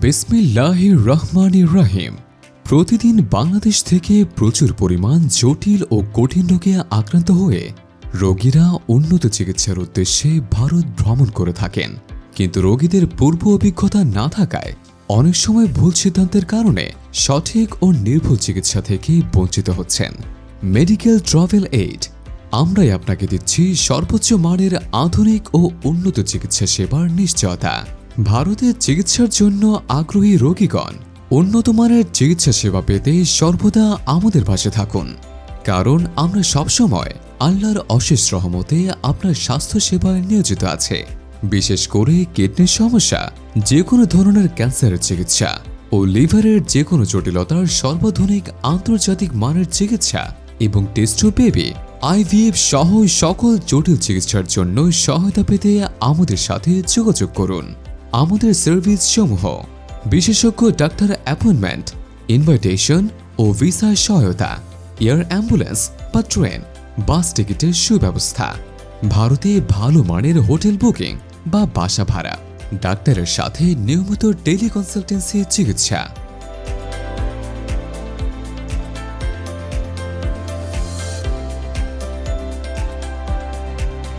বিসমিল্লাহির রহমানির রাহিম। প্রতিদিন বাংলাদেশ থেকে প্রচুর পরিমাণ জটিল ও কঠিন রোগে আক্রান্ত হয়ে রোগীরা উন্নত চিকিৎসার উদ্দেশ্যে ভারত ভ্রমণ করে থাকেন। কিন্তু রোগীদের পূর্ব অভিজ্ঞতা না থাকায় অনেক সময় ভুল সিদ্ধান্তের কারণে সঠিক ও নির্ভুল চিকিৎসা থেকে বঞ্চিত হচ্ছেন। মেডিকেল ট্রাভেল এইড, আমরাই আপনাকে দিচ্ছি সর্বোচ্চ মানের আধুনিক ও উন্নত চিকিৎসা সেবার নিশ্চয়তা। ভারতের চিকিৎসার জন্য আগ্রহী রোগীগণ উন্নত মানের চিকিৎসা সেবা পেতে সর্বদা আমাদের পাশে থাকুন। কারণ আমরা সবসময় আল্লাহর অশেষ রহমতে আপনার স্বাস্থ্য সেবায় নিয়োজিত আছে। বিশেষ করে কিডনির সমস্যা যে কোনো ধরনের ক্যান্সারের চিকিৎসা ও লিভারের যে কোনো জটিলতার সর্বাধুনিক আন্তর্জাতিক মানের চিকিৎসা এবং টেস্টো বেবি আইভিএফ সহ সকল জটিল চিকিৎসার জন্য সহায়তা পেতে আমাদের সাথে যোগাযোগ করুন। আমাদের সার্ভিস সমূহ বিশেষজ্ঞ ডাক্তার অ্যাপয়েন্টমেন্ট, ইনভাইটেশন ও ভিসার সহায়তা, এয়ার অ্যাম্বুলেন্স বা ট্রেন, বাস টিকিটের সুব্যবস্থা, ভারতে ভালো মানের হোটেল বুকিং বা বাসা ভাড়া, ডাক্তারের সাথে নিয়মিত টেলিকনসালটেন্সি চিকিৎসা।